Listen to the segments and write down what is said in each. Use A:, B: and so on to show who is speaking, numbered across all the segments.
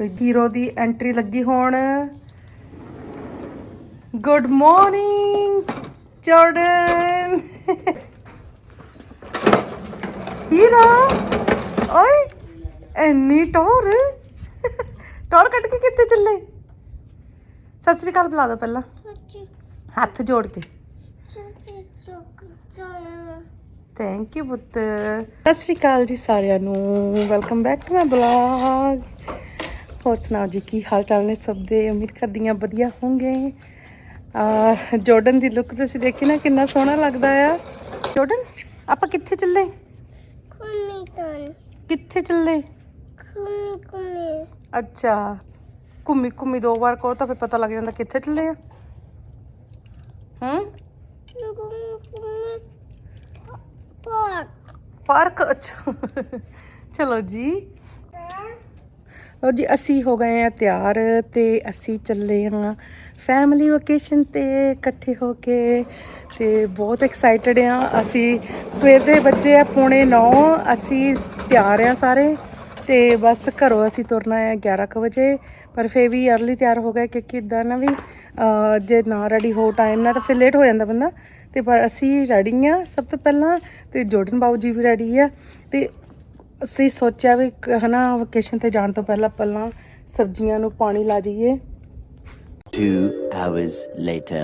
A: Giro ਦੀ entry ਲੱਗੀ ਹੋਣ। Good morning Jordan ਹੀਰਾ ਓਏ ਐਨੀ ਟੌਰ। ਟੌਰ ਕੱਢ ਕੇ ਕਿੱਥੇ ਚੱਲੇ? ਸਤਿ ਸ੍ਰੀ ਅਕਾਲ ਬੁਲਾ ਦੋ ਪਹਿਲਾਂ। ਹੱਥ ਜੋੜ ਕੇ। ਥੈਂਕ ਯੂ ਪੁੱਤ। ਸਤਿ ਸ੍ਰੀ ਅਕਾਲ ਜੀ ਸਾਰਿਆਂ ਨੂੰ। Welcome back to my blog ਹੋਰ ਸੁਣਾਓ ਜੀ ਕੀ ਹਾਲ ਚਾਲ ਨੇ ਸਭ ਦੇ? ਉਮੀਦ ਕਰਦੀ ਹਾਂ ਵਧੀਆ ਹੋਣਗੇ। ਆ ਜਾਰਡਨ ਦੀ ਲੁੱਕ ਤੁਸੀਂ ਦੇਖੀ ਨਾ ਕਿੰਨਾ ਸੋਹਣਾ ਲੱਗਦਾ ਆ। ਜਾਰਡਨ ਆਪਾਂ ਕਿੱਥੇ ਚੱਲੇ? ਕਿੱਥੇ ਚੱਲੇ? ਅੱਛਾ ਘੁੰਮੀ ਘੁੰਮੀ ਦੋ ਵਾਰ ਕਹੋ ਤਾਂ ਫਿਰ ਪਤਾ ਲੱਗ ਜਾਂਦਾ ਕਿੱਥੇ ਚੱਲੇ ਆ। ਹੂੰ? ਪਾਰਕ ਅੱਛਾ। ਚਲੋ ਜੀ ਲਓ ਜੀ, ਅਸੀਂ ਹੋ ਗਏ ਆ ਤਿਆਰ ਤੇ ਅਸੀਂ ਚੱਲੇ ਹਾਂ ਫੈਮਿਲੀ ਵਕੇਸ਼ਨ ਤੇ ਇਕੱਠੇ ਹੋ ਕੇ ਤੇ ਬਹੁਤ ਐਕਸਾਈਟਡ ਆ। ਅਸੀਂ ਸਵੇਰ ਦੇ ਬੱਜੇ ਆ ਪੌਣੇ 9 ਅਸੀਂ ਤਿਆਰ ਆ ਸਾਰੇ ਤੇ ਬਸ ਘਰੋਂ ਅਸੀਂ ਤੁਰਨਾ ਹੈ 11 ਕੁ ਵਜੇ, ਪਰ ਫੇਰ ਵੀ ਅਰਲੀ ਤਿਆਰ ਹੋ ਗਏ ਕਿਉਂਕਿ ਇਦਾਂ ਨਾ ਵੀ ਜੇ ਨਾ ਰੈਡੀ ਹੋ ਟਾਈਮ ਨਾਲ ਤਾਂ ਫਿਰ ਲੇਟ ਹੋ ਜਾਂਦਾ ਬੰਦਾ। ਤੇ ਪਰ ਅਸੀਂ ਰੈਡੀ ਆ ਸਭ ਤੋਂ ਪਹਿਲਾਂ ਤੇ ਜੋਰਡਨ ਬਾਊ ਜੀ ਵੀ ਰੈਡੀ ਆ ਤੇ ਅਸੀਂ ਸੋਚਿਆ ਵੀ ਹਨਾ ਵਕੇਸ਼ਨ ਤੇ ਜਾਣ ਤੋਂ ਪਹਿਲਾਂ ਪਹਿਲਾਂ ਸਬਜ਼ੀਆਂ ਨੂੰ ਪਾਣੀ ਲਾ ਜਾਈਏ।
B: Two hours later.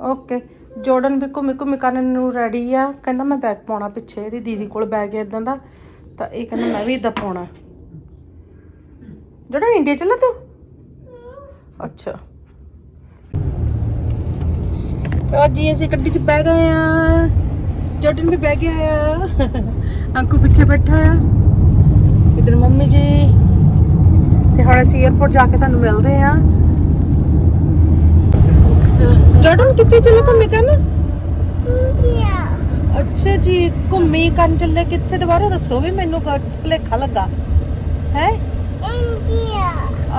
A: Okay Jordan ਵੀ ਘੁੰਮੀ ਘੁੰਮੀ ਕਰਨ ਨੂੰ ਰੈਡੀ ਆ। ਕਹਿੰਦਾ ਮੈਂ ਬੈਗ ਪਾਉਣਾ ਪਿੱਛੇ ਇਹਦੀ ਦੀਦੀ ਕੋਲ ਬੈਗ ਹੈ ਇਦਾਂ ਦਾ। ਤਾਂ ਇਹ ਕਹਿੰਦਾ ਮੈਂ ਵੀ ਇਦਾਂ ਪਾਉਣਾ। ਜੋਰਡਨ ਇੰਡੀਆ ਚੱਲਾ ਤੂੰ? ਅੱਛਾ। ਤਾਂ ਜੀ ਅਸੀਂ ਗੱਡੀ 'ਚ ਬਹਿ ਗਏ ਆ। ਜੋਰਡਨ ਵੀ ਬਹਿ ਗਿਆ ਆ। ਅੰਕੂ ਪਿੱਛੇ ਬੈਠਾ ਆ ਇਧਰ ਮੰਮੀ ਜੀ। ਤੇ ਹੁਣ ਅਸੀਂ 에어ਪੋਰਟ ਜਾ ਕੇ ਤੁਹਾਨੂੰ ਮਿਲਦੇ ਆ ਜੋਰਡਨ ਕਿੱਥੇ ਚੱਲੇ ਘੁੰਮੀ ਕਰਨ? ਅੱਛਾ ਜੀ ਘੁੰਮੀ ਕਰਨ ਚੱਲੇ ਕਿੱਥੇ? ਦੁਬਾਰਾ ਦੱਸੋ ਵੀ ਮੈਨੂੰ ਭੁਲੇਖਾ ਲੱਗਾ। ਹੈ?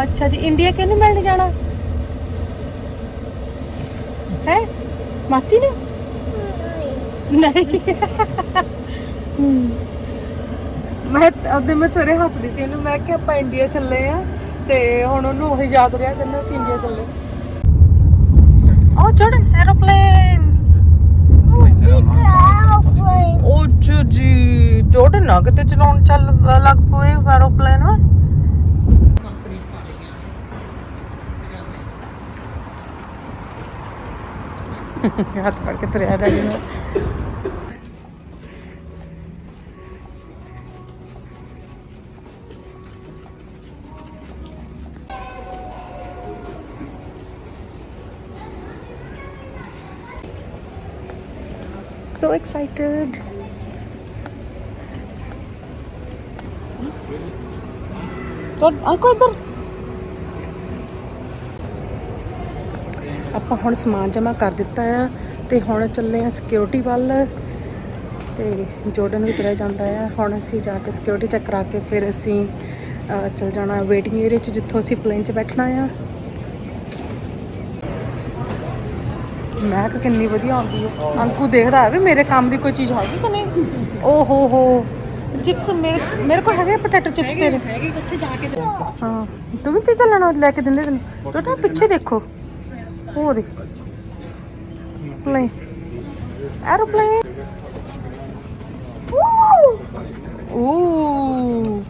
A: ਅੱਛਾ ਜੀ ਇੰਡੀਆ ਕਿਹਨੂੰ ਮਿਲਣ ਜਾਣਾ? ਹੈ? ਮਾਸੀ ਨੂੰ? ਨਹੀਂ। ਮੈਂ ਉਹਦੇ ਮੈਂ ਸਵੇਰੇ ਹੱਸਦੀ ਸੀ ਉਹਨੂੰ ਮੈਂ ਕਿ ਆਪਾਂ ਇੰਡੀਆ ਚੱਲੇ ਆ ਤੇ ਹੁਣ ਉਹਨੂੰ ਉਹੀ ਯਾਦ ਰਿਹਾ ਕਹਿੰਦਾ ਅਸੀਂ ਇੰਡੀਆ ਚੱਲੇ। ਉਹ ਜੋੜਨ ਐਰੋਪਲੇਨ ਉਹ ਜੀ ਜੀ ਜੋੜਨ ਨਾ ਕਿਤੇ ਚਲਾਉਣ ਚੱਲ ਲੱਗ ਪਏ ਐਰੋਪਲੇਨ ਵਾ ਹੱਥ ਫੜ ਕੇ ਤੁਰਿਆ ਡੈਡੀ ਨੂੰ so excited. ਆਕੋ ਇੱਧਰ ਆਪਾਂ ਹੁਣ ਸਮਾਨ ਜਮਾ ਕਰ ਦਿੱਤਾ ਆ ਤੇ ਹੁਣ ਚੱਲੇ ਆ ਸਿਕਿਉਰਿਟੀ ਵੱਲ ਤੇ ਜੋਰਡਨ ਵੀ ਤੁਰਿਆ ਜਾਂਦਾ ਆ। ਹੁਣ ਅਸੀਂ ਜਾ ਕੇ ਸਿਕਿਉਰਿਟੀ ਚੈੱਕ ਕਰਾ ਕੇ ਫਿਰ ਅਸੀਂ ਚਲ ਜਾਣਾ ਵੇਟਿੰਗ ਏਰੀਆ 'ਚ ਜਿੱਥੋਂ ਅਸੀਂ ਪਲੇਨ 'ਚ ਬੈਠਣਾ ਆ। ਮਹਿਕ ਕਿੰਨੀ ਵਧੀਆ ਆਉਂਦੀ ਹੈ। ਅੰਕੂ ਦੇਖਦਾ ਹੈ ਵੀ ਮੇਰੇ ਕੰਮ ਦੀ ਕੋਈ ਚੀਜ਼ ਹੈਗੀ ਕਿ ਨਹੀਂ? ਓ ਹੋ ਹੋ। ਚਿਪਸ ਮੇਰੇ ਮੇਰੇ ਕੋਲ ਹੈਗੇ ਪੋਟੈਟੋ ਚਿਪਸ ਤੇਰੇ। ਹੈਗੇ ਕਿੱਥੇ ਜਾ ਕੇ ਹਾਂ, ਤੂੰ ਵੀ ਪੀਜ਼ਾ ਲੈਣਾ, ਲੈ ਕੇ ਦਿੰਦੇ ਤੈਨੂੰ। ਟੋਟਾ ਪਿੱਛੇ ਦੇਖੋ। ਉਹ ਦੇਖ। ਪਲੇਨ ਐਰੋਪਲੇਨ ਓ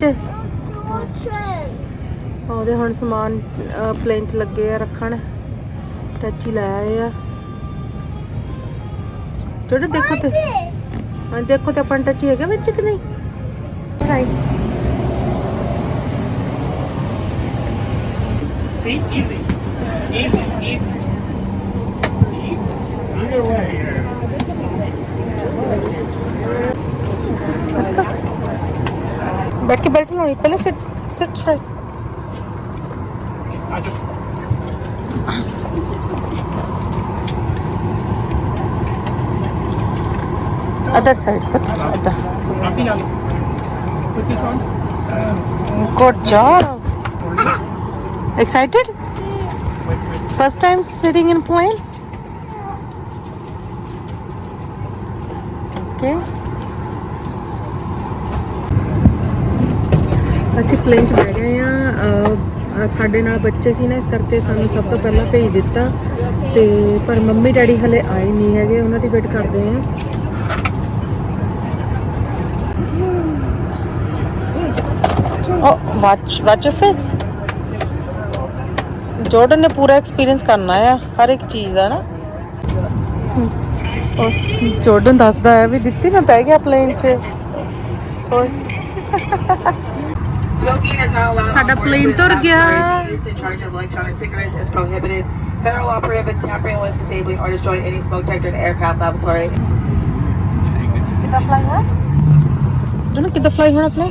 A: ਤੇ ਉਹਦੇ ਹੁਣ ਸਮਾਨ ਪਲੇਨ 'ਚ ਲੱਗੇ ਆ, ਰੱਖਣ। ਟੱਚੀ ਲੈ ਆ। ਜਿਹੜੇ ਦੇਖੋ ਤੇ ਹਾਂ ਦੇਖੋ ਤੇ ਆਪਾਂ ਟੱਚੀ ਹੈਗਾ ਵਿੱਚ ਕਿ ਨਹੀਂ ਪੜਾਈ
C: See, easy, easy, easy. Either way, here.
A: इसका बैठ के बेल्ट लानी पहले sit sit right other side पता other
C: Happy now. Put this on.
A: Good job excited first time sitting in plane okay ਅਸੀਂ ਪਲੇਨ 'ਚ ਬਹਿ ਗਏ ਆ ਸਾਡੇ ਨਾਲ ਬੱਚੇ ਸੀ ਨਾ ਇਸ ਕਰਕੇ ਸਾਨੂੰ ਸਭ ਤੋਂ ਪਹਿਲਾਂ ਭੇਜ ਦਿੱਤਾ ਤੇ ਪਰ ਮੰਮੀ ਡੈਡੀ ਹਲੇ ਆਏ ਨਹੀਂ ਹੈਗੇ ਉਹਨਾਂ ਦੀ ਵੇਟ ਕਰਦੇ ਆ ਵਾਚ ਵਾਚ ਫੇਸ ਜੋਰਡਨ ਨੇ ਪੂਰਾ ਐਕਸਪੀਰੀਅੰਸ ਕਰਨਾ ਆ ਹਰ ਇੱਕ ਚੀਜ਼ ਦਾ ਨਾ ਜੋਰਡਨ ਦੱਸਦਾ ਹੈ ਵੀ ਦਿੱਤੀ ਮੈਂ ਬਹਿ ਗਿਆ ਪਲੇਨ 'ਚ ਓਏ ਸਾਡਾ
D: cruise
A: ਤੁਰ. ਗਿਆ।
D: Use in charge of electronic cigarettes is prohibited. Federal law prohibits tampering with, disabling, or destroying any smoke detector in aircraft laboratory.
A: ਕਿੱਦਾਂ ਫਲਾਈ ਹੋਣਾ ਪਲੇਨ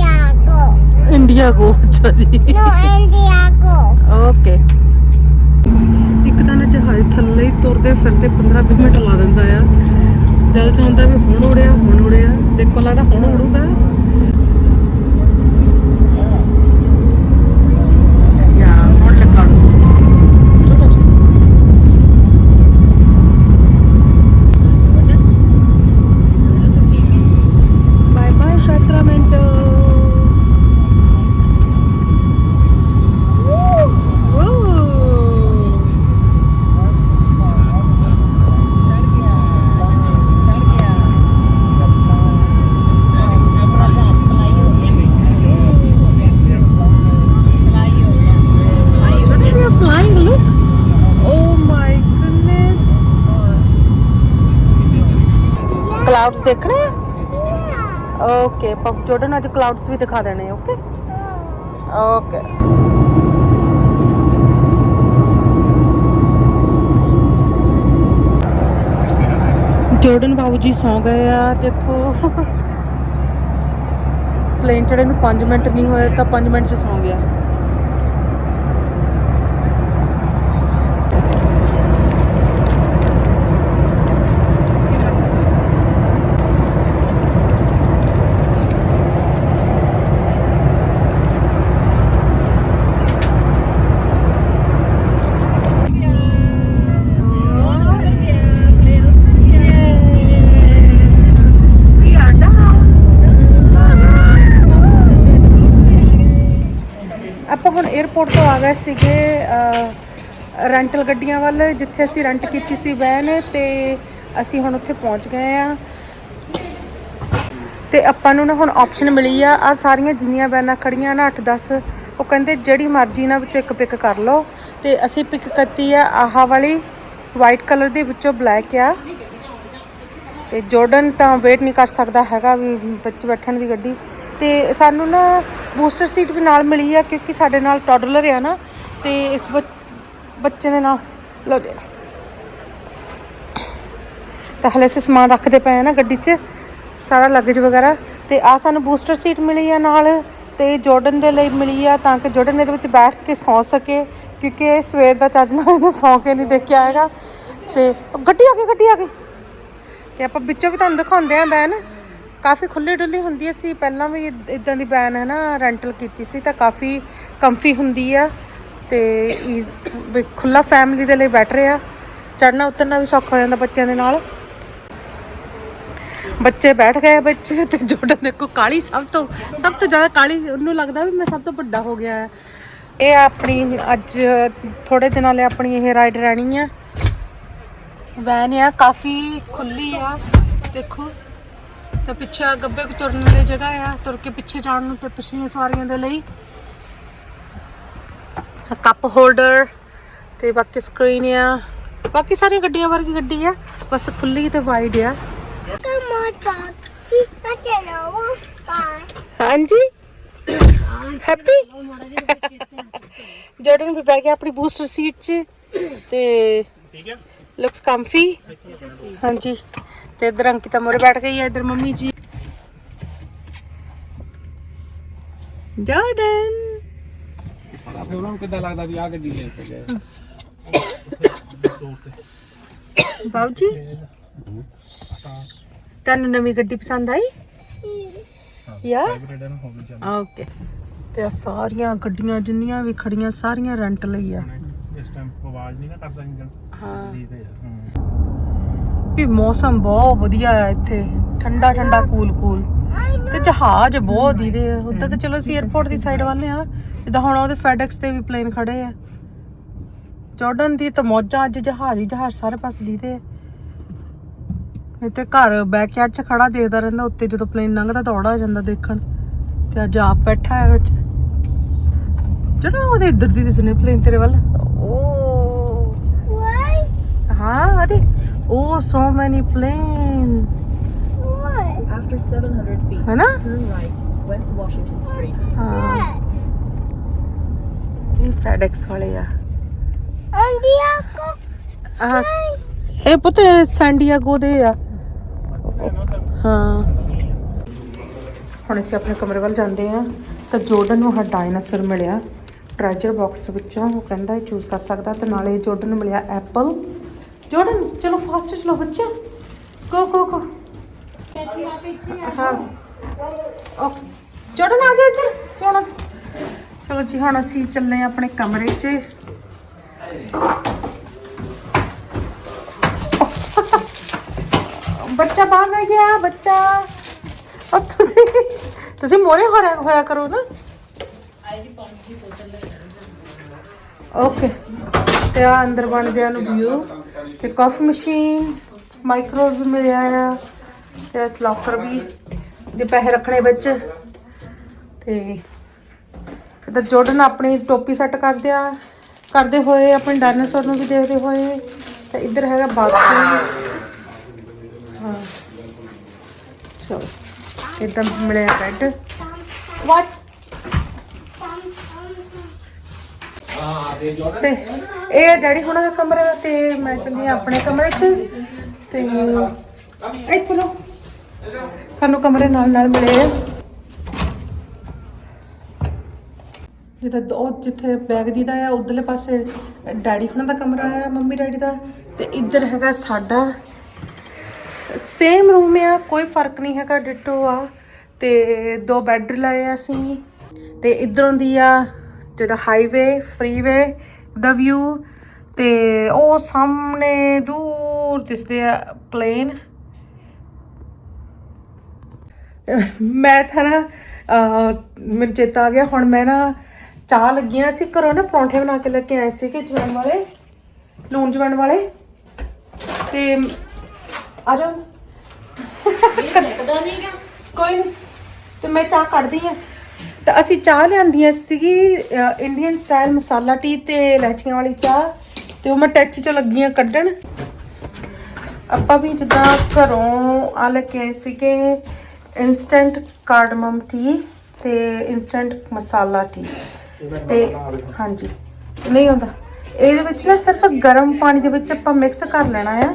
A: India go ਅੱਛਾ ਜੀ।
E: No India go.
A: ਓਕੇ ਇੱਕ ਤਾਂ ਨਾ ਜਹਾਜ਼ ਥੱਲੇ ਹੀ ਤੁਰਦੇ ਫਿਰਦੇ 15 20 ਮਿੰਟ ਲਾ ਦਿੰਦਾ ਆ। ਦਿਲ ਚ ਹੁੰਦਾ ਵੀ ਹੁਣ ਉੜਿਆ ਹੁਣ ਉੜਿਆ। ਦੇਖੋ ਲੱਗਦਾ ਹੁਣ ਉੜੂਗਾ ਯਾ ਹੁਣ ਲੱਗਾ bye bye Sacramento They are flying, look. Oh my goodness. Clouds ਦੇਖਣੇ ਆ? ਓਕੇ ਪਪ ਜੋਡਨ ਅੱਜ ਕਲਾਉਡਸ ਵੀ ਦਿਖਾ ਦੇਣੇ ਓਕੇ ਓਕੇ ਜੋਰਡਨ ਬਾਬੂ ਜੀ ਸੌ ਗਏ ਆ, ਦੇਖੋ। ਪਲੇਨ ਚੜੇ ਨੂੰ 5 ਮਿੰਟ ਨਹੀਂ ਹੋਏ, ਤਾਂ 5 ਮਿੰਟ ਚ ਸੌ ਗਿਆ ਆਪਾਂ ਹੁਣ 에어ਪੋਰਟ ਸੀਗੇ ਰੈਂਟਲ ਗੱਡੀਆਂ ਵੱਲ, ਜਿੱਥੇ ਅਸੀਂ ਰੈਂਟ ਕੀਤੀ ਸੀ ਵੈਨ ਤੇ ਅਸੀਂ ਹੁਣ ਉੱਥੇ ਪਹੁੰਚ ਗਏ ਆ ਤੇ ਆਪਾਂ ਨੂੰ ਨਾ ਹੁਣ ਆਪਸ਼ਨ ਮਿਲੀ ਆ ਆ ਸਾਰੀਆਂ ਜਿੰਨੀਆਂ ਵੈਨਾਂ ਖੜੀਆਂ ਨਾ 8-10 ਉਹ ਕਹਿੰਦੇ ਜਿਹੜੀ ਮਰਜ਼ੀ ਨਾ ਵਿੱਚੋਂ ਇੱਕ ਪਿਕ ਕਰ ਲਓ। ਤੇ ਅਸੀਂ ਪਿਕ ਕੀਤੀ ਆ ਆਹ ਵਾਲੀ ਵਾਈਟ ਕਲਰ ਦੇ ਵਿੱਚੋਂ ਬਲੈਕ ਆ। ਤੇ ਜੋਰਡਨ ਤਾਂ ਵੇਟ ਨਹੀਂ ਕਰ ਸਕਦਾ ਹੈਗਾ ਵੀ ਵਿੱਚ ਬੈਠਣ ਦੀ ਗੱਡੀ। ਤੇ ਸਾਨੂੰ ਨਾ ਬੂਸਟਰ ਸੀਟ ਵੀ ਨਾਲ ਮਿਲੀ ਆ ਕਿਉਂਕਿ ਸਾਡੇ ਨਾਲ ਟੌਡਲਰ ਆ ਨਾ, ਤੇ ਇਸ ਬੱਚੇ ਦੇ ਨਾਲ ਲੋ ਦੇ ਤਾਂ ਹਲੇ ਅਸੀਂ ਸਮਾਨ ਰੱਖਦੇ ਪਏ ਆ ਨਾ ਗੱਡੀ 'ਚ, ਸਾਰਾ ਲਗੇਜ ਵਗੈਰਾ, ਤੇ ਆ ਸਾਨੂੰ ਬੂਸਟਰ ਸੀਟ ਮਿਲੀ ਆ ਨਾਲ, ਤੇ ਜੋਰਡਨ ਦੇ ਲਈ ਮਿਲੀ ਆ ਤਾਂ ਕਿ ਜੋਰਡਨ ਇਹਦੇ ਵਿੱਚ ਬੈਠ ਕੇ ਸੌ ਸਕੇ, ਕਿਉਂਕਿ ਇਹ ਸਵੇਰ ਦਾ ਚੱਜ ਨਾਲ ਇਹਨੇ ਸੌ ਕੇ ਨਹੀਂ ਦੇਖਿਆ ਹੈਗਾ। ਤੇ, ਗੱਡੀ ਆ ਗਈ, ਗੱਡੀ ਆ ਗਈ। ਤੇ ਆਪਾਂ ਵਿੱਚੋਂ ਵੀ ਤੁਹਾਨੂੰ ਦਿਖਾਉਂਦੇ ਆ, ਬੈਨ। ਕਾਫੀ ਖੁੱਲੀ ਡੁੱਲੀ ਹੁੰਦੀ ਹੈ। ਸੀ ਪਹਿਲਾਂ ਵੀ ਇਦਾਂ ਦੀ ਬੈਨ ਹੈ ਨਾ ਰੈਂਟਲ ਕੀਤੀ ਸੀ ਤਾਂ ਕਾਫੀ ਕੰਫੀ ਹੁੰਦੀ ਆ ਤੇ ਈਜ਼- ਖੁੱਲਾ ਫੈਮਿਲੀ ਦੇ ਲਈ ਬੈਟਰ ਆ। ਚੜਨਾ ਉਤਰਨਾ ਵੀ ਸੌਖਾ ਹੋ ਜਾਂਦਾ ਬੱਚਿਆਂ ਦੇ ਨਾਲ। ਬੱਚੇ ਬੈਠ ਗਏ ਬੱਚੇ ਤੇ ਜੋੜਨ ਦੇਖੋ ਕਾਲੀ ਸਭ ਤੋਂ ਸਭ ਤੋਂ ਜ਼ਿਆਦਾ ਕਾਲੀ ਉਹਨੂੰ ਲੱਗਦਾ ਵੀ ਮੈਂ ਸਭ ਤੋਂ ਵੱਡਾ ਹੋ ਗਿਆ। ਹੈ ਇਹ ਆਪਣੀ ਅੱਜ ਥੋੜੇ ਦਿਨਾਂ ਲਈ ਆਪਣੀ ਇਹ ਰਾਈਡ ਰਹਿਣੀ ਆ। ਵੈਨ ਆ, ਕਾਫੀ ਖੁੱਲੀ ਆ। ਦੇਖੋ। ਤੇ ਪਿੱਛੇ ਆ ਗੱਬੇ ਕੋ ਤੁਰਨ ਵਾਲੀ ਜਗ੍ਹਾ ਆ ਤੁਰ ਕੇ ਪਿੱਛੇ ਜਾਣ ਨੂੰ ਤੇ ਪਿਛਲੀਆਂ ਸਵਾਰੀਆਂ ਦੇ ਲਈ ਕੱਪ ਹੋਲਡਰ ਤੇ ਬਾਕੀ ਸਕਰੀਨ ਆ ਬਾਕੀ ਸਾਰੀਆਂ ਗੱਡੀਆਂ ਵਰਗੀ ਗੱਡੀ ਆ ਬਸ ਖੁੱਲੀ ਤੇ ਵਾਈਡ ਆ
E: Come on, dog. See, that's another Bye.
A: ਹਾਂਜੀ ਹੈਪੀ ਜੋਰਡਨ ਵੀ ਬੈ ਗਿਆ ਆਪਣੀ ਬੂਸਟਰ ਸੀਟ 'ਚ ਤੇ
C: ਠੀਕ ਹੈ
A: ਲੁਕਸ ਕੰਫੀ ਹਾਂਜੀ। ਤੇ ਇਧਰ ਅੰਕਿਤਾ ਮੋਰੇ ਬੈਠ ਗਈ ਹੈ ਇਧਰ ਮੰਮੀ ਜੀ। ਜਾਰਡਨ
C: ਫਿਰ ਉਹਨਾਂ ਨੂੰ ਕਿੱਦਾਂ ਲੱਗਦਾ ਵੀ ਆ ਗੱਡੀ ਲੈ ਕੇ ਗਏ?
A: ਬਾਬੂ ਜੀ ਤੁਹਾਨੂੰ ਨਵੀਂ ਗੱਡੀ ਪਸੰਦ ਆਈ? ਯਾ? ਓਕੇ ਤੇ ਆਹ ਸਾਰੀਆਂ ਗੱਡੀਆਂ ਜਿੰਨੀਆਂ ਵੀ ਖੜੀਆਂ ਸਾਰੀਆਂ ਰੈਂਟ ਲਈ ਆ।
C: ਇਸ ਟਾਈਮ ਆਵਾਜ਼ ਨਹੀਂ ਨਾ ਕਰਦਾ ਇੰਜਨ
A: ਹਾਂ।
C: ਤੇ ਹੂੰ।
A: ਵੀ ਮੌਸਮ ਬਹੁਤ ਵਧੀਆ ਆ ਇੱਥੇ। ਠੰਡਾ ਠੰਡਾ ਕੂਲ ਕੂਲ। ਤੇ ਜਹਾਜ਼ ਬਹੁਤ ਦੀਦੇ ਉੱਧਰ ਤੇ ਚਲੋ ਅਸੀਂ 에어ਪੋਰਟ ਦੀ ਸਾਈਡ ਵੱਲ ਆ। ਜਿੱਦਾਂ ਹੁਣ ਉਹਦੇ ਫੈਡੈਕਸ ਤੇ ਵੀ ਪਲੇਨ ਖੜੇ ਆ। ਜਾਰਡਨ ਦੀ ਤਾਂ ਮੌਜਾਂ ਅੱਜ ਜਹਾਜ਼ ਹੀ ਜਹਾਜ਼ ਸਾਰੇ ਪਾਸੇ ਦੀਦੇ ਆ। ਨਹੀਂ ਤੇ ਘਰ ਬੈਕਯਾਰਡ 'ਚ ਖੜਾ ਦੇਖਦਾ ਰਹਿੰਦਾ ਉੱਤੇ ਜਦੋਂ ਪਲੇਨ ਲੰਘਦਾ ਦੌੜਾ ਜਾਂਦਾ ਦੇਖਣ। ਤੇ ਅੱਜ ਆਪ ਬੈਠਾ ਹੈ ਵਿੱਚ। ਜਿਹੜਾ ਉਹਦੇ ਇੱਧਰ ਦੀ ਦਿਸਨੇ ਪਲੇਨ ਤੇਰੇ ਵੱਲ। ਅਰੇ ਓ so many plane
E: What?
F: After 700 feet, turn right, West Washington Street.
A: ਹਾਂ ਇਹ ਫੈਡੈਕਸ ਵਾਲੇ ਆ
E: Andy, Uncle.
A: ਆਹ ਇਹ ਪੁੱਤ ਸੈਂਡੀਆਗੋ ਦੇ ਆ। ਹਾਂ। ਹੁਣ ਅਸੀਂ ਆਪਣੇ ਕਮਰੇ ਵੱਲ ਜਾਂਦੇ ਆ ਤਾਂ ਜੋਰਡਨ ਨੂੰ ਹਾ ਡਾਇਨਾਸੌਰ ਮਿਲਿਆ। ਟ੍ਰੈਜਰ ਬਾਕਸ ਵਿੱਚੋਂ। ਉਹ ਕਹਿੰਦਾ ਇਹ ਚੂਜ਼ ਕਰ ਸਕਦਾ। ਤੇ ਨਾਲੇ ਜੋਰਡਨ ਨੂੰ ਮਿਲਿਆ ਐਪਲ ਜੋਰਡਨ ਚਲੋ ਫਾਸਟ ਚਲੋ ਬੱਚਾ ਗੋ ਗੋ ਗੋ ਹਾਂ। ਓਕੇ ਜੋਰਡਨ ਆ ਜਾ ਇੱਧਰ, ਚੋਣਾ ਚਲੋ ਜੀ, ਹੁਣ ਅਸੀਂ ਚੱਲੇ ਆਪਣੇ ਕਮਰੇ 'ਚ। ਬੱਚਾ ਬਾਹਰ ਰਹਿ ਗਿਆ, ਬੱਚਾ। ਉਹ ਤੁਸੀਂ ਤੁਸੀਂ ਮੋਰੇ ਹੋਇਆ ਹੋਇਆ ਕਰੋ ਨਾ। ਓਕੇ, ਤੇ ਆ ਅੰਦਰ ਬਣਦਿਆਂ ਨੂੰ ਵਿਊ ਤੇ ਕਾਫੀ ਮਸ਼ੀਨ ਵੀ ਮਿਲਿਆ ਆ ਤੇ ਇਸ ਵੀ, ਜੇ ਪੈਸੇ ਰੱਖਣੇ ਵਿੱਚ। ਤੇ ਇਧਰ ਜੋਰਡਨ ਆਪਣੀ ਟੋਪੀ ਸੈੱਟ ਕਰਦੇ ਆ, ਕਰਦੇ ਹੋਏ ਆਪਣੇ ਡਾਇਨਾਸੌਰ ਨੂੰ ਵੀ ਦੇਖਦੇ ਹੋਏ। ਤਾਂ ਇੱਧਰ ਹੈਗਾ ਬਾਥਰੂਮ ਹਾਂ। ਚਲੋ, ਇਦਾਂ ਮਿਲਿਆ ਬੈੱਡ ਵਾਟ ਤੇ ਇਹ ਡੈਡੀ ਹੁਣਾਂ ਦਾ ਕਮਰਾ ਤੇ ਮੈਂ ਚੱਲੀ ਆਂ ਆਪਣੇ ਕਮਰੇ 'ਚ ਤੇ ਇੱਥੇ ਲੋ ਸਾਨੂੰ ਕਮਰੇ ਨਾਲ ਨਾਲ ਮਿਲੇ ਆ। ਜਿਹਦਾ ਉਹ ਜਿੱਥੇ ਬੈਗ ਦੀ ਦਾ ਆ ਉਧਰਲੇ ਪਾਸੇ ਡੈਡੀ ਹੁਣਾਂ ਦਾ ਕਮਰਾ ਆ ਮੰਮੀ ਡੈਡੀ ਦਾ। ਤੇ ਇੱਧਰ ਹੈਗਾ ਸਾਡਾ। ਸੇਮ ਰੂਮ ਆ ਕੋਈ ਫ਼ਰਕ ਨਹੀਂ ਹੈਗਾ ਡਿਟੋ ਆ। ਤੇ ਦੋ ਬੈੱਡ ਲਏ ਅਸੀਂ। ਤੇ ਇਧਰੋਂ ਦੀ ਆ ਜਿਹੜਾ ਹਾਈਵੇ ਫਰੀਵੇ ਦਾ ਵਿਊ ਤੇ ਉਹ ਸਾਹਮਣੇ ਦੂਰ ਦਿਸਦੇ ਆ ਪਲੇਨ ਮੈਂ ਤਾਂ ਨਾ ਮੈਨੂੰ ਚੇਤਾ ਆ ਗਿਆ ਹੁਣ ਮੈਂ ਨਾ ਚਾਹ ਲੱਗੀਆਂ ਸੀ ਘਰੋਂ ਨਾ ਪਰੌਂਠੇ ਬਣਾ ਕੇ ਲੈ ਕੇ ਆਏ ਸੀਗੇ ਜਵੈਣ ਵਾਲੇ ਲੂਣ ਜਵੈਣ ਵਾਲੇ। ਤੇ ਆ ਜਾਓ। ਕੋਈ। ਤੇ ਮੈਂ ਚਾਹ ਕੱਢਦੀ ਆ। ਤਾਂ ਅਸੀਂ ਚਾਹ ਲਿਆਂਦੀਆਂ ਸੀਗੀ ਇੰਡੀਅਨ ਸਟਾਈਲ ਮਸਾਲਾ ਟੀ ਤੇ ਇਲਾਚੀਆਂ ਵਾਲੀ ਚਾਹ, ਤੇ ਉਹ ਮੈਂ ਟੈਚ ਚ ਲੱਗੀਆਂ ਕੱਢਣ। ਆਪਾਂ ਵੀ ਜਿੱਦਾਂ ਘਰੋਂ ਆ ਲੈ ਕੇ ਆਏ ਸੀਗੇ ਇਨਸਟੈਂਟ ਕਾਰਡਮਮ ਟੀ ਤੇ ਇਨਸਟੈਂਟ ਮਸਾਲਾ ਟੀ ਤੇ ਹਾਂਜੀ, ਨਹੀਂ ਹੁੰਦਾ ਇਹਦੇ ਵਿੱਚ ਨਾ ਸਿਰਫ ਗਰਮ ਪਾਣੀ ਦੇ ਵਿੱਚ ਆਪਾਂ ਮਿਕਸ ਕਰ ਲੈਣਾ ਆ।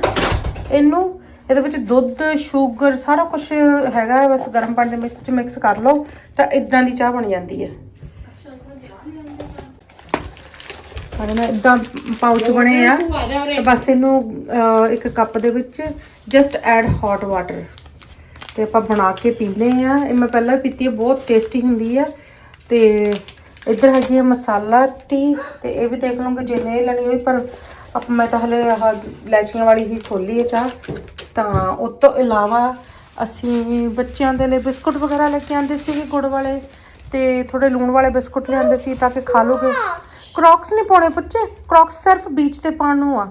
A: ਇਹਨੂੰ ਇਹਦੇ ਵਿੱਚ ਦੁੱਧ ਸ਼ੂਗਰ ਸਾਰਾ ਕੁਝ ਹੈਗਾ ਹੈ, ਬਸ ਗਰਮ ਪਾਣੀ ਦੇ ਵਿੱਚ ਮਿਕਸ ਕਰ ਲਓ ਤਾਂ ਇਦਾਂ ਦੀ ਚਾਹ ਬਣ ਜਾਂਦੀ ਹੈ। ਹਾਂ ਨਾ ਇਦਾਂ ਪਾਊਚ ਬਣੇ ਆ ਤੇ ਬਸ ਇਹਨੂੰ ਇੱਕ ਕੱਪ ਦੇ ਵਿੱਚ ਜਸਟ ਐਡ ਹੌਟ ਵਾਟਰ ਤੇ ਆਪਾਂ ਬਣਾ ਕੇ ਪੀਂਦੇ ਆ। ਇਹ ਮੈਂ ਪਹਿਲਾਂ ਪੀਤੀ ਹੈ ਬਹੁਤ ਟੇਸਟੀ ਹੁੰਦੀ ਆ। ਤੇ ਇੱਧਰ ਹੈਗੀ ਹੈ ਮਸਾਲਾ ਟੀ ਤੇ ਇਹ ਵੀ ਦੇਖ ਲਵਾਂਗੇ ਜੇ ਨਹੀਂ ਲੈਣੀ ਹੋਈ ਪਰ ਆਪਾਂ ਮੈਂ ਤਾਂ ਹਲੇ ਆਹ ਇਲਾਚੀਆਂ ਵਾਲੀ ਹੀ ਖੋਲੀ ਹੈ ਚਾਹ। ਤਾਂ ਉਸ ਤੋਂ ਇਲਾਵਾ ਅਸੀਂ ਬੱਚਿਆਂ ਦੇ ਲਈ ਬਿਸਕੁਟ ਵਗੈਰਾ ਲੈ ਕੇ ਆਂਦੇ ਸੀਗੇ ਗੁੜ ਵਾਲੇ ਤੇ ਥੋੜੇ ਲੂਣ ਵਾਲੇ ਬਿਸਕੁਟ ਲਿਆਂਦੇ ਸੀ ਤਾਂ ਕਿ ਖਾ ਲੋਗੇ ਕ੍ਰੌਕਸ ਨਹੀਂ ਪਾਉਣੇ ਬੱਚੇ ਕ੍ਰੌਕਸ ਸਿਰਫ ਬੀਚ ਤੇ ਪਾਉਣ ਨੂੰ ਆ।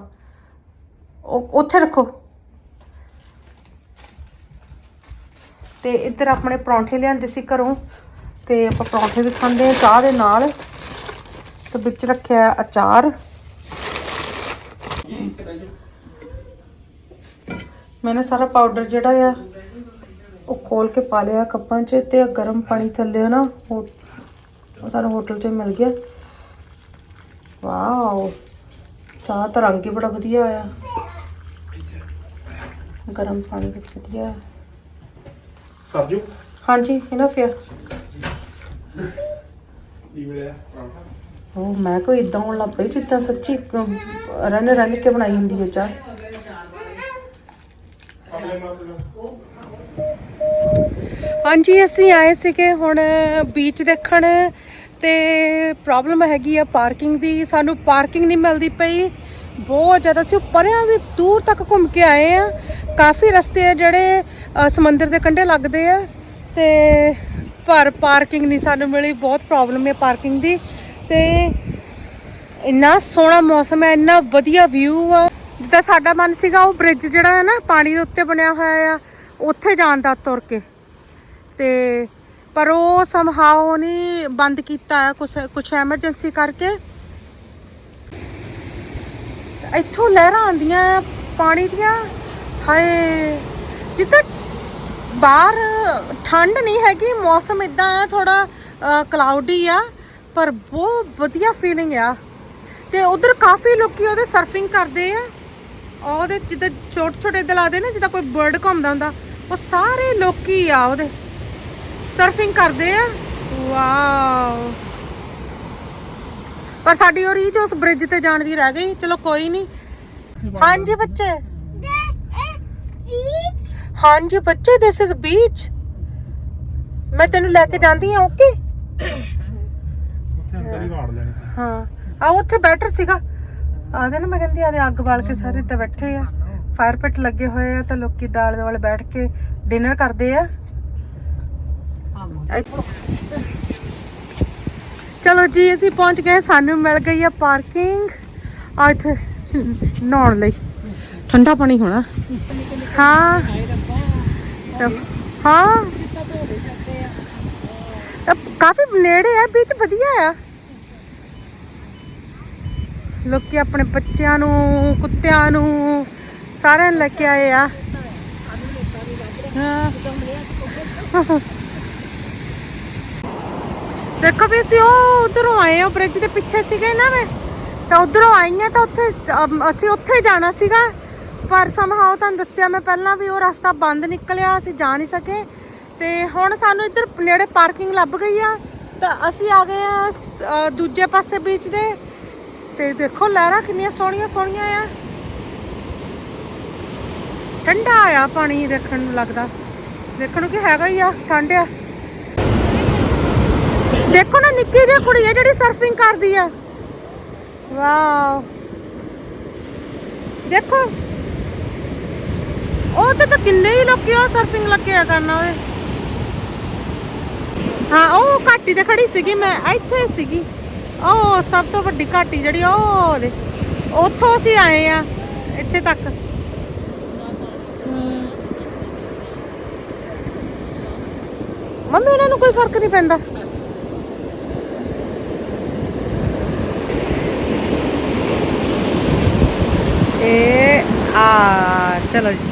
A: ਉਹ, ਉੱਥੇ ਰੱਖੋ। ਤੇ ਇੱਧਰ ਆਪਣੇ ਪਰੌਂਠੇ ਲਿਆਂਦੇ ਸੀ ਘਰੋਂ ਤੇ ਆਪਾਂ ਪਰੌਂਠੇ ਵੀ ਖਾਂਦੇ ਆ ਚਾਹ ਦੇ ਨਾਲ। ਤੇ ਵਿੱਚ ਰੱਖਿਆ ਅਚਾਰ। ਮੈਂ ਨਾ ਸਾਰਾ ਪਾਊਡਰ ਜਿਹੜਾ ਆ ਉਹ ਖੋਲ ਕੇ ਪਾ ਲਿਆ ਕੱਪਾਂ 'ਚ ਤੇ ਗਰਮ ਪਾਣੀ ਥੱਲੇ ਨਾ ਉਹ ਸਾਰਾ ਹੋਟਲ 'ਚ ਮਿਲ ਗਿਆ ਵਾਓ ਚਾਹ ਤਾਂ ਰੰਗ ਹੀ ਬੜਾ ਵਧੀਆ ਆਇਆ ਗਰਮ ਪਾਣੀ ਵਿੱਚ ਵਧੀਆ
C: ਸਰਜੂ
A: ਹਾਂਜੀ ਇਹਨਾਂ ਫਿਰ ਉਹ ਮੈਂ ਕੋਈ ਇਦਾਂ ਹੋਣ ਲੱਗ ਪਈ ਜਿੱਦਾਂ ਸੱਚੀ ਰਨ ਰਨ ਕੇ ਬਣਾਈ ਹੁੰਦੀ ਹੈ ਚਾਹ ਹਾਂਜੀ, ਅਸੀਂ ਆਏ ਸੀਗੇ ਹੁਣ ਬੀਚ ਦੇਖਣ ਤੇ ਪ੍ਰੋਬਲਮ ਹੈਗੀ ਆ ਪਾਰਕਿੰਗ ਦੀ। ਸਾਨੂੰ ਪਾਰਕਿੰਗ ਨਹੀਂ ਮਿਲਦੀ ਪਈ। ਬਹੁਤ ਜ਼ਿਆਦਾ ਸੀ। ਪਰਿਆਂ ਵੀ ਦੂਰ ਤੱਕ ਘੁੰਮ ਕੇ ਆਏ ਆ। ਕਾਫੀ ਰਸਤੇ ਆ ਜਿਹੜੇ ਸਮੁੰਦਰ ਦੇ ਕੰਢੇ ਲੱਗਦੇ ਆ। ਤੇ ਪਰ ਪਾਰਕਿੰਗ ਨਹੀਂ ਸਾਨੂੰ ਮਿਲੀ। ਬਹੁਤ ਪ੍ਰੋਬਲਮ ਹੈ ਪਾਰਕਿੰਗ ਦੀ। ਤੇ ਇੰਨਾ ਸੋਹਣਾ ਮੌਸਮ ਹੈ ਇੰਨਾ ਵਧੀਆ ਵਿਊ ਆ। ਜਿੱਦਾਂ ਸਾਡਾ ਮਨ ਸੀਗਾ, ਉਹ ਬ੍ਰਿਜ ਜਿਹੜਾ ਹੈ ਨਾ, ਪਾਣੀ ਦੇ ਉੱਤੇ ਬਣਿਆ ਹੋਇਆ ਆ, ਉੱਥੇ ਜਾਣ ਦਾ ਤੁਰ ਕੇ। ਤੇ ਪਰ ਉਹ ਸਮਹਾਉ ਨਹੀਂ ਬੰਦ ਕੀਤਾ ਹੈ ਕੁਛ ਕੁਛ ਐਮਰਜੈਂਸੀ ਕਰਕੇ। ਇੱਥੋਂ ਲਹਿਰਾਂ ਆਉਂਦੀਆਂ ਆ, ਪਾਣੀ ਦੀਆਂ। ਹਾਏ, ਜਿੱਦਾਂ ਬਾਹਰ ਠੰਡ ਨਹੀਂ ਹੈਗੀ, ਮੌਸਮ ਇਦਾਂ ਆ ਥੋੜਾ ਕਲਾਉਡੀ ਆ, ਪਰ ਬਹੁਤ ਵਧੀਆ ਫੀਲਿੰਗ ਆ। ਤੇ ਉਧਰ ਕਾਫੀ ਲੋਕੀ ਉਹਦੇ ਸਰਫਿੰਗ ਕਰਦੇ ਆ। ਉਹਦੇ ਜਿੱਦਾਂ ਛੋਟੇ ਛੋਟੇ ਦਲਾਦੇ ਨੇ ਜਿੱਦਾਂ ਕੋਈ ਬਰਡ ਘੁੰਮਦਾ ਹੁੰਦਾ ਉਹ ਸਾਰੇ ਲੋਕੀ ਆ ਉਹਦੇ। ਸਰਫਿੰਗ ਕਰਦੇ ਆ। ਵਾਓ ਪਰ ਸਾਡੀ ਉਹ ਰੀਚ ਉਸ ਬ੍ਰਿਜ ਤੇ ਜਾਣ ਦੀ ਰਹਿ ਗਈ। ਚਲੋ ਕੋਈ ਨਹੀਂ ਹਾਂਜੀ ਬੱਚੇ. ਹਾਂਜੀ ਬੱਚੇ ਦਿਸ ਇਜ਼ ਬੀਚ ਮੈਂ ਤੈਨੂੰ ਲੈ ਕੇ ਜਾਂਦੀ ਹਾਂ ਓਕੇ
C: ਉੱਥੇ ਅੰਦਰ ਹੀ ਵਾੜ ਲੈਣੀ ਸੀ।
A: ਹਾਂ। ਆ ਉੱਥੇ ਬੈਟਰ ਸੀਗਾ। ਆਦੇ ਨਾ, ਮੈਂ ਕਹਿੰਦੀ ਆਦੇ ਅੱਗ ਬਾਲ ਕੇ ਸਾਰੇ ਇੱਥੇ ਬੈਠੇ ਆ। ਫਾਇਰ ਪਿਟ ਲੱਗੇ ਹੋਏ ਆ ਤੇ ਲੋਕੀ ਦਾਲ ਦੇ ਬੈਠ ਕੇ ਡਿਨਰ ਕਰਦੇ ਆ। ਚਲੋ ਜੀ, ਅਸੀਂ ਪਹੁੰਚ ਗਏ, ਸਾਨੂੰ ਮਿਲ ਗਈ ਆ ਪਾਰਕਿੰਗ। ਆ ਇੱਥੇ ਨਹਾਉਣ ਲਈ। ਠੰਡਾ ਪਾਣੀ ਹੋਣਾ। ਹਾਂ। ਹਾਂ। ਕਾਫੀ ਨੇੜੇ ਆ ਬੀਚ ਵਧੀਆ ਆ। ਲੋਕੀ ਆਪਣੇ ਬੱਚਿਆਂ ਨੂੰ, ਕੁੱਤਿਆਂ ਨੂੰ, ਸਾਰਿਆਂ ਨੂੰ ਲੈ ਕੇ ਆਏ ਆ। ਦੇਖੋ ਵੀ ਅਸੀਂ ਉਹ ਉਧਰੋਂ ਆਏ ਆ ਬ੍ਰਿਜ ਦੇ ਪਿੱਛੇ ਸੀਗੇ ਨਾ ਵੇ। ਤਾਂ ਉਧਰੋਂ ਆਈਆਂ ਤਾਂ ਉੱਥੇ ਅਸੀਂ ਉੱਥੇ ਜਾਣਾ ਸੀਗਾ। ਪਰ ਸਮਹਾਉ ਤੁਹਾਨੂੰ ਦੱਸਿਆ ਮੈਂ ਪਹਿਲਾਂ ਵੀ ਉਹ ਰਸਤਾ ਬੰਦ ਨਿਕਲਿਆ, ਅਸੀਂ ਜਾ ਨਹੀਂ ਸਕੇ। ਤੇ ਹੁਣ ਸਾਨੂੰ ਇੱਧਰ ਨੇੜੇ ਪਾਰਕਿੰਗ ਲੱਭ ਗਈ ਆ। ਤਾਂ ਅਸੀਂ ਆ ਗਏ ਆ ਦੂਜੇ ਪਾਸੇ ਬੀਚ ਦੇ। ਤੇ ਦੇਖੋ ਲਹਿਰਾਂ ਕਿੰਨੀਆਂ ਸੋਹਣੀਆਂ ਸੋਹਣੀਆਂ ਆ। ਠੰਡਾ ਆ ਪਾਣੀ ਦੇਖਣ ਨੂੰ ਲੱਗਦਾ। ਦੇਖਣ ਨੂੰ ਕੀ ਹੈਗਾ ਹੀ ਆ, ਠੰਡ ਆ। ਦੇਖੋ ਨਾ ਨਿੱਕੀ ਜਿਹੀ ਕੁੜੀ ਆ ਜਿਹੜੀ ਸਰਫਿੰਗ ਕਰਦੀ ਆ। ਵਾਓ। ਦੇਖੋ। ਉਹ ਤੇ ਤਾਂ ਕਿੰਨੇ ਹੀ ਲੋਕੀ ਆ ਸਰਫਿੰਗ ਲੱਗੇ ਆ ਕਰਨ ਹਾਂ, ਉਹ ਘਾਟੀ ਤੇ ਖੜੀ ਸੀਗੀ ਮੈਂ, ਇੱਥੇ ਸੀਗੀ। ਉਹ ਸਭ ਤੋਂ ਵੱਡੀ ਘਾਟੀ ਜਿਹੜੀ ਉਹ ਉਹਦੇ। ਉੱਥੋਂ ਅਸੀਂ ਆਏ ਆ, ਇੱਥੇ ਤੱਕ। ਮੰਮੀ ਇਹਨਾਂ ਨੂੰ ਕੋਈ ਫ਼ਰਕ ਨਹੀਂ ਪੈਂਦਾ। ਇਹ ਆ, ਚਲੋ ਜੀ।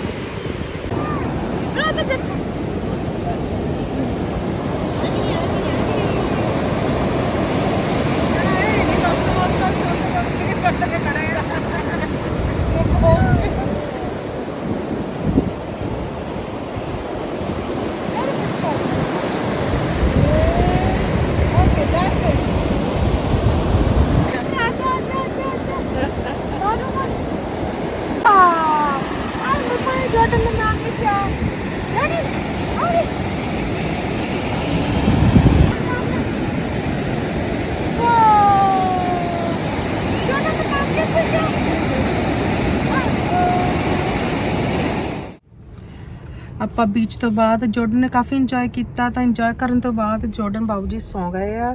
A: ਆਪਾਂ ਬੀਚ ਤੋਂ ਬਾਅਦ ਜੋਰਡਨ ਨੇ ਕਾਫੀ ਇੰਜੋਏ ਕੀਤਾ ਤਾਂ ਇੰਜੋਏ ਕਰਨ ਤੋਂ ਬਾਅਦ ਜੋਰਡਨ ਬਾਬੂ ਜੀ ਸੌਂ ਗਏ ਆ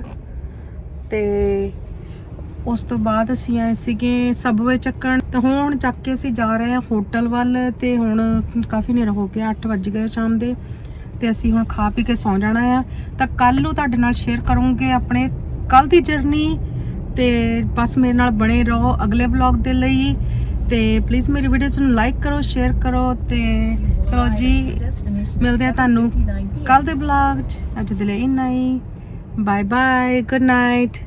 A: ਤੇ ਉਸ ਤੋਂ ਬਾਅਦ ਅਸੀਂ ਆਏ ਸੀਗੇ ਸਬਵੇ ਚੱਕਣ। ਤੇ ਹੁਣ ਚੱਕ ਕੇ ਅਸੀਂ ਜਾ ਰਹੇ ਹਾਂ ਹੋਟਲ ਵੱਲ ਤੇ ਹੁਣ ਕਾਫੀ ਹਨੇਰਾ ਹੋ ਗਿਆ 8 ਵੱਜ ਗਏ ਸ਼ਾਮ ਦੇ ਤੇ ਅਸੀਂ ਹੁਣ ਖਾ ਪੀ ਕੇ ਸੌਂ ਜਾਣਾ ਆ। ਤਾਂ ਕੱਲ ਨੂੰ ਤੁਹਾਡੇ ਨਾਲ ਸ਼ੇਅਰ ਕਰੂੰਗੇ ਆਪਣੇ ਕੱਲ ਦੀ ਜਰਨੀ ਤੇ ਬਸ ਮੇਰੇ ਨਾਲ ਬਣੇ ਰਹੋ ਅਗਲੇ ਵਲੌਗ ਦੇ ਲਈ ਤੇ ਪਲੀਜ਼ ਮੇਰੀ ਵੀਡੀਓਜ਼ ਨੂੰ ਲਾਈਕ ਕਰੋ ਸ਼ੇਅਰ ਕਰੋ ਤੇ ਚਲੋ ਜੀ, ਮਿਲਦੇ ਆ ਤੁਹਾਨੂੰ ਕੱਲ ਦੇ ਵਲੌਗ 'ਚ। ਅੱਜ ਦੇ ਲਈ ਇੰਨਾ ਹੀ। Bye bye good night